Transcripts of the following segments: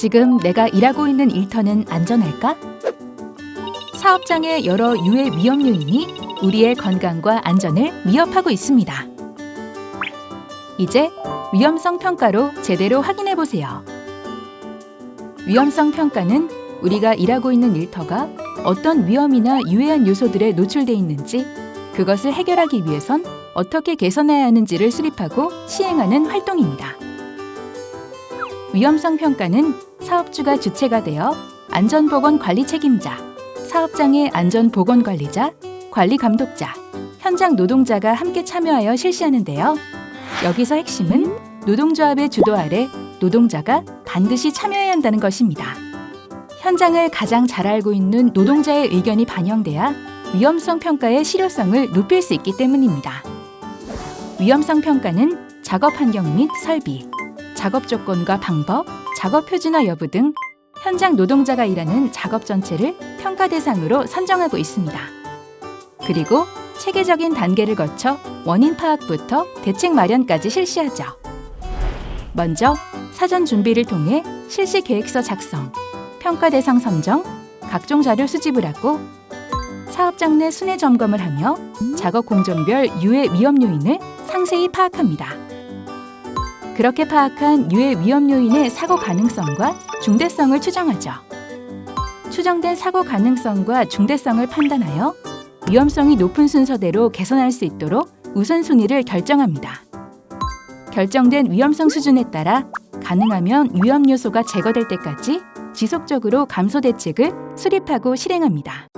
지금 내가 일하고 있는 일터는 안전할까? 사업장의 여러 유해 위험 요인이 우리의 건강과 안전을 위협하고 있습니다. 이제 위험성 평가로 제대로 확인해 보세요. 위험성 평가는 우리가 일하고 있는 일터가 어떤 위험이나 유해한 요소들에 노출돼 있는지 그것을 해결하기 위해선 어떻게 개선해야 하는지를 수립하고 시행하는 활동입니다. 위험성 평가는 사업주가 주체가 되어 안전보건 관리 책임자, 사업장의 안전보건 관리자, 관리 감독자, 현장 노동자가 함께 참여하여 실시하는데요. 여기서 핵심은 노동조합의 주도 아래 노동자가 반드시 참여해야 한다는 것입니다. 현장을 가장 잘 알고 있는 노동자의 의견이 반영돼야 위험성 평가의 실효성을 높일 수 있기 때문입니다. 위험성 평가는 작업 환경 및 설비, 작업 조건과 방법, 작업 표준화 여부 등 현장 노동자가 일하는 작업 전체를 평가 대상으로 선정하고 있습니다. 그리고 체계적인 단계를 거쳐 원인 파악부터 대책 마련까지 실시하죠. 먼저 사전 준비를 통해 실시 계획서 작성, 평가 대상 선정, 각종 자료 수집을 하고 사업장 내 순회 점검을 하며 작업 공정별 유해 위험 요인을 상세히 파악합니다. 그렇게 파악한 유해 위험 요인의 사고 가능성과 중대성을 추정하죠. 추정된 사고 가능성과 중대성을 판단하여 위험성이 높은 순서대로 개선할 수 있도록 우선순위를 결정합니다. 결정된 위험성 수준에 따라 가능하면 위험 요소가 제거될 때까지 지속적으로 감소 대책을 수립하고 실행합니다.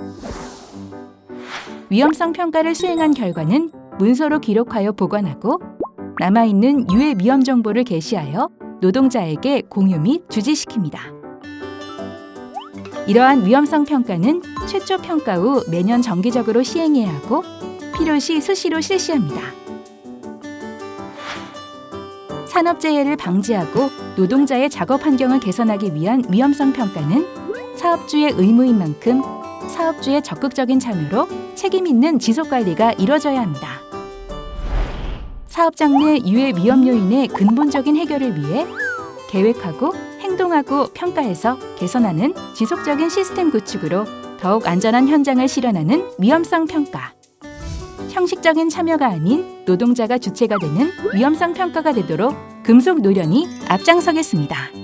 위험성 평가를 수행한 결과는 문서로 기록하여 보관하고 남아있는 유해 위험 정보를 게시하여 노동자에게 공유 및 주지시킵니다. 이러한 위험성 평가는 최초 평가 후 매년 정기적으로 시행해야 하고 필요시 수시로 실시합니다. 산업재해를 방지하고 노동자의 작업 환경을 개선하기 위한 위험성 평가는 사업주의 의무인 만큼 사업주의 적극적인 참여로 책임 있는 지속 관리가 이뤄져야 합니다. 사업장 내 유해 위험 요인의 근본적인 해결을 위해 계획하고 행동하고 평가해서 개선하는 지속적인 시스템 구축으로 더욱 안전한 현장을 실현하는 위험성 평가. 형식적인 참여가 아닌 노동자가 주체가 되는 위험성 평가가 되도록 금속 노련이 앞장서겠습니다.